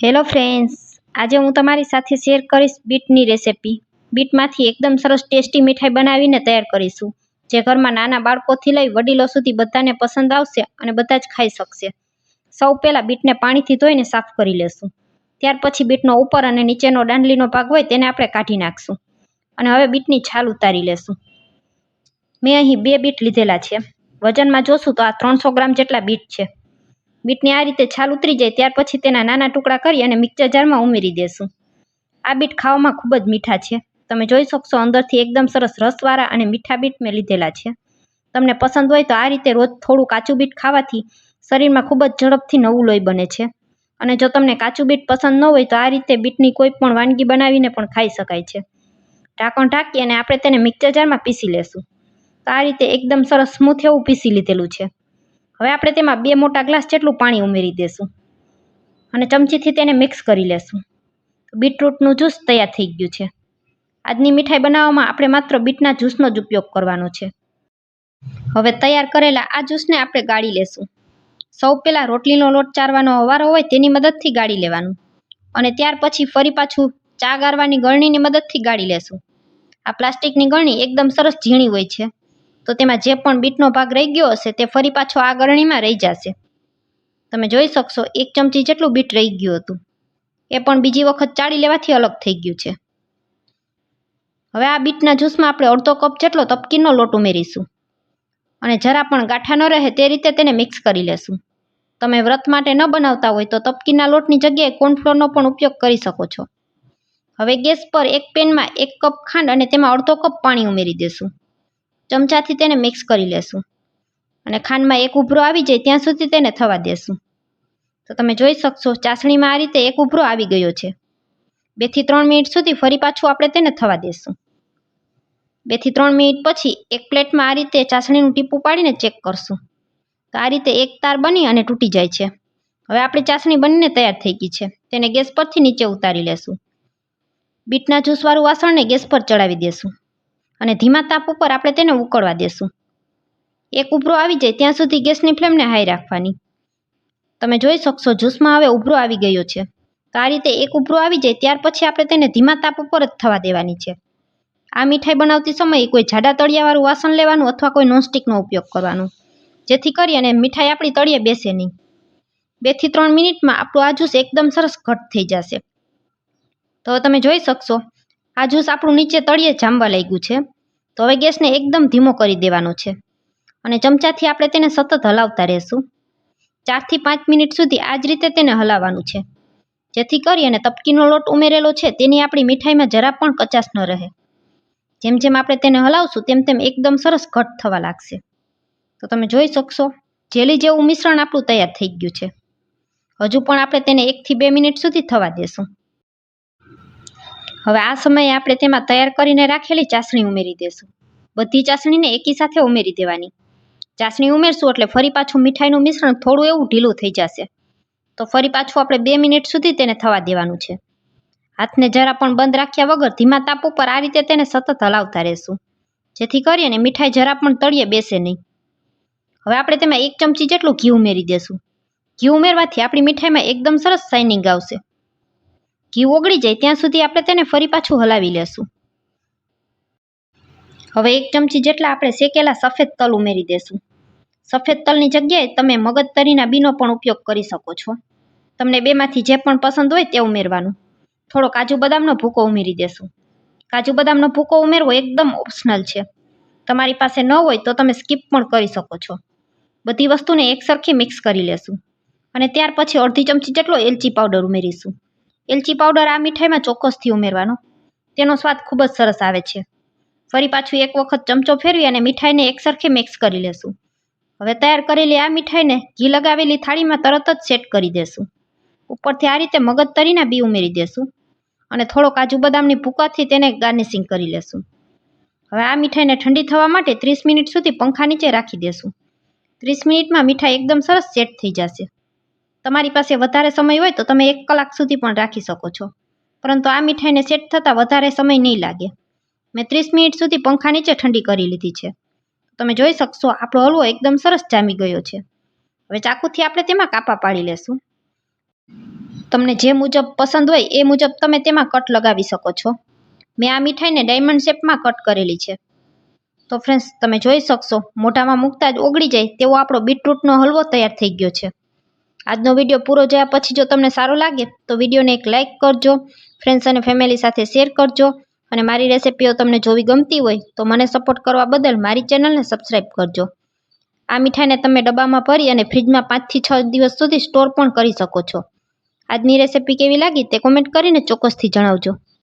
Hello friends આજે હું તમારી સાથે શેર કરીશ બીટની રેસિપી બીટમાંથી એકદમ સરસ ટેસ્ટી મીઠાઈ બનાવીને તૈયાર કરીશું. જે ઘરમાં નાના બાળકોથી લઈ વડીલો સુધી બધાને પસંદ આવશે અને બધા જ ખાઈ શકશે. સૌ પહેલાં બીટને પાણીથી ધોઈને સાફ કરી લેશું. ત્યાર પછી બીટનો ઉપર અને નીચેનો દાંડલીનો ભાગ હોય તેને આપણે કાઢી નાખશું. અને હવે બીટની છાલ ઉતારી લેશું. મેં અહીં બે બીટ લીધેલા છે. વજનમાં જોશું તો આ ત્રણસો ગ્રામ જેટલા બીટ છે. બીટની આ રીતે છાલ ઉતરી જાય ત્યાર પછી તેના નાના ટુકડા કરી અને મિક્સર જારમાં ઉમેરી દેશું. આ બીટ ખાવામાં ખૂબ જ મીઠા છે. તમે જોઈ શકશો અંદરથી એકદમ સરસ રસવાળા અને મીઠા બીટ મેં લીધેલા છે. તમને પસંદ હોય તો આ રીતે રોજ થોડું કાચું બીટ ખાવાથી શરીરમાં ખૂબ જ ઝડપથી નવું લોહી બને છે. અને જો તમને કાચું બીટ પસંદ ન હોય તો આ રીતે બીટની કોઈ પણ વાનગી બનાવીને પણ ખાઈ શકાય છે. ઢાંકણ ઢાંકી અને આપણે તેને મિક્સર જારમાં પીસી લેશું. તો આ રીતે એકદમ સરસ સ્મૂથ એવું પીસી લીધેલું છે. હવે આપણે તેમાં બે મોટા ગ્લાસ જેટલું પાણી ઉમેરી દેશું અને ચમચીથી તેને મિક્સ કરી લેશું. બીટરૂટનું જ્યુસ તૈયાર થઈ ગયું છે. આજની મીઠાઈ બનાવવામાં આપણે માત્ર બીટના જ્યુસનો જ ઉપયોગ કરવાનો છે. હવે તૈયાર કરેલા આ જ્યુસને આપણે ગાળી લેશું. સૌ પહેલાં રોટલીનો લોટ ચારવાનો અવારો હોય તેની મદદથી ગાળી લેવાનું અને ત્યાર પછી ફરી પાછું ચા ગાળવાની ગળણીની મદદથી ગાળી લેશું. આ પ્લાસ્ટિકની ગળણી એકદમ સરસ ઝીણી હોય છે. તો તેમાં જે પણ બીટનો ભાગ રહી ગયો હશે તે ફરી પાછો આ ગળણીમાં રહી જશે. તમે જોઈ શકશો, એક ચમચી જેટલું બીટ રહી ગયું હતું. એ પણ બીજી વખત ચાળી લેવાથી અલગ થઈ ગયું છે. હવે આ બીટના જ્યુસમાં આપણે અડધો કપ જેટલો તપકીનો લોટ ઉમેરીશું. અને જરા પણ ગાંઠા ન રહે તે રીતે તેને મિક્સ કરી લેશું. તમે વ્રત માટે ન બનાવતા હોય તો તપકીના લોટની જગ્યાએ કોર્નફ્લોરનો પણ ઉપયોગ કરી શકો છો. હવે ગેસ પર એક પેનમાં એક કપ ખાંડ અને તેમાં અડધો કપ પાણી ઉમેરી દેશું. ચમચાથી તેને મિક્સ કરી લેશું. અને ખાંડમાં એક ઉભરો આવી જાય ત્યાં સુધી તેને થવા દેશું. તો તમે જોઈ શકશો, ચાસણીમાં આ રીતે એક ઉભરો આવી ગયો છે. બેથી ત્રણ મિનિટ સુધી ફરી પાછું આપણે તેને થવા દેશું. બેથી ત્રણ મિનિટ પછી એક પ્લેટમાં આ રીતે ચાસણીનું ટીપું પાડીને ચેક કરશું. તો આ રીતે એક તાર બની અને તૂટી જાય છે. હવે આપણી ચાસણી બનીને તૈયાર થઈ ગઈ છે. તેને ગેસ પરથી નીચે ઉતારી લેશું. બીટના જ્યુસવાળું વાસણને ગેસ પર ચડાવી દેશું. અને ધીમા તાપ ઉપર આપણે તેને ઉકળવા દેશું. એક ઉભરો આવી જાય ત્યાં સુધી ગેસની ફ્લેમને હાઈ રાખવાની. તમે જોઈ શકશો જ્યુસમાં હવે ઉભરો આવી ગયો છે. તો આ રીતે એક ઉભરો આવી જાય ત્યાર પછી આપણે તેને ધીમા તાપ ઉપર જ થવા દેવાની છે. આ મીઠાઈ બનાવતી સમયે કોઈ જાડા તળિયાવાળું વાસણ લેવાનું અથવા કોઈ નોનસ્ટિકનો ઉપયોગ કરવાનો. જેથી કરી અને મીઠાઈ આપણી તળિયે બેસે નહીં. બેથી ત્રણ મિનિટમાં આપણું આ જ્યુસ એકદમ સરસ ઘટ થઈ જશે. તો તમે જોઈ શકશો આ જ્યુસ આપણું નીચે તળિયે જામવા લાગ્યું છે. તો હવે ગેસને એકદમ ધીમો કરી દેવાનો છે. અને ચમચાથી આપણે તેને સતત હલાવતા રહેશું. ચારથી પાંચ મિનિટ સુધી આ જ રીતે તેને હલાવવાનું છે. જેથી કરી અને તપકીનો લોટ ઉમેરેલો છે તેની આપણી મીઠાઈમાં જરા પણ કચાશ ન રહે. જેમ જેમ આપણે તેને હલાવશું તેમ તેમ એકદમ સરસ ઘટ થવા લાગશે. તો તમે જોઈ શકશો, જેલી જેવું મિશ્રણ આપણું તૈયાર થઈ ગયું છે. હજુ પણ આપણે તેને એકથી બે મિનિટ સુધી થવા દેશું. હવે આ સમયે આપણે તેમાં તૈયાર કરીને રાખેલી ચાસણી ઉમેરી દેશું. બધી ચાસણીને એકી સાથે ઉમેરી દેવાની. ચાસણી ઉમેરશું એટલે ફરી પાછું મીઠાઈનું મિશ્રણ થોડું એવું ઢીલું થઈ જશે. તો ફરી પાછું આપણે બે મિનિટ સુધી તેને થવા દેવાનું છે. હાથને જરા પણ બંધ રાખ્યા વગર ધીમા તાપ ઉપર આ રીતે તેને સતત હલાવતા રહેશું. જેથી કરીને મીઠાઈ જરા પણ તળીએ બેસે નહીં. હવે આપણે તેમાં એક ચમચી જેટલું ઘી ઉમેરી દેશું. ઘી ઉમેરવાથી આપણી મીઠાઈમાં એકદમ સરસ શાઇનિંગ આવશે. ઘી ઓગળી જાય ત્યાં સુધી આપણે તેને ફરી પાછું હલાવી લેશું. હવે એક ચમચી જેટલા આપણે શેકેલા સફેદ તલ ઉમેરી દેશું. સફેદ તલની જગ્યાએ તમે મગજ તરીના બીનો પણ ઉપયોગ કરી શકો છો. તમને બેમાંથી જે પણ પસંદ હોય તે ઉમેરવાનું. થોડો કાજુ બદામનો ભૂકો ઉમેરી દેશું. કાજુ બદામનો ભૂકો ઉમેરવો એકદમ ઓપ્શનલ છે. તમારી પાસે ન હોય તો તમે સ્કીપ પણ કરી શકો છો. બધી વસ્તુને એકસરખી મિક્સ કરી લેશું. અને ત્યાર પછી અડધી ચમચી જેટલો એલચી પાવડર ઉમેરીશું. એલચી પાવડર આ મીઠાઈમાં ચોક્કસથી ઉમેરવાનો. તેનો સ્વાદ ખૂબ જ સરસ આવે છે. ફરી પાછું એક વખત ચમચો ફેરવી અને મીઠાઈને એકસરખે મિક્સ કરી લેશું. હવે તૈયાર કરેલી આ મીઠાઈને ઘી લગાવેલી થાળીમાં તરત જ સેટ કરી દેશું. ઉપરથી આ રીતે મગજ તરીને બી ઉમેરી દેશું. અને થોડો કાજુ બદામની ભૂકાથી તેને ગાર્નિશિંગ કરી લેશું. હવે આ મીઠાઈને ઠંડી થવા માટે ત્રીસ મિનિટ સુધી પંખા નીચે રાખી દેશું. ત્રીસ મિનિટમાં મીઠાઈ એકદમ સરસ સેટ થઈ જશે. તમારી પાસે વધારે સમય હોય તો તમે એક કલાક સુધી પણ રાખી શકો છો. પરંતુ આ મીઠાઈને સેટ થતાં વધારે સમય નહીં લાગે. મેં ત્રીસ મિનિટ સુધી પંખા નીચે ઠંડી કરી લીધી છે. તમે જોઈ શકશો, આપણો હલવો એકદમ સરસ જામી ગયો છે. હવે ચાકુથી આપણે તેમાં કાપા પાડી લેશું. તમને જે મુજબ પસંદ હોય એ મુજબ તમે તેમાં કટ લગાવી શકો છો. મેં આ મીઠાઈને ડાયમંડ શેપમાં કટ કરેલી છે. તો ફ્રેન્ડ્સ, તમે જોઈ શકશો, મોઢામાં મૂકતા જ ઓગળી જાય તેવો આપણો બીટરૂટનો હલવો તૈયાર થઈ ગયો છે. આજનો વીડિયો પૂરો જોયા પછી જો તમને સારો લાગે, તો વિડીયોને એક લાઇક કરજો ફ્રેન્ડ્સ અને ફેમિલી સાથે શેર કરજો અને મારી રેસિપીઓ તમને જોવી ગમતી હોય, તો મને સપોર્ટ કરવા બદલ મારી ચેનલને સબસ્ક્રાઈબ કરજો. આ મીઠાઈને તમે ડબ્બામાં ભરી અને ફ્રીજમાં પાંચથી છ દિવસ સુધી સ્ટોર પણ કરી શકો છો. આજની રેસિપી કેવી લાગી તે કોમેન્ટ કરીને ચોક્કસથી જણાવજો.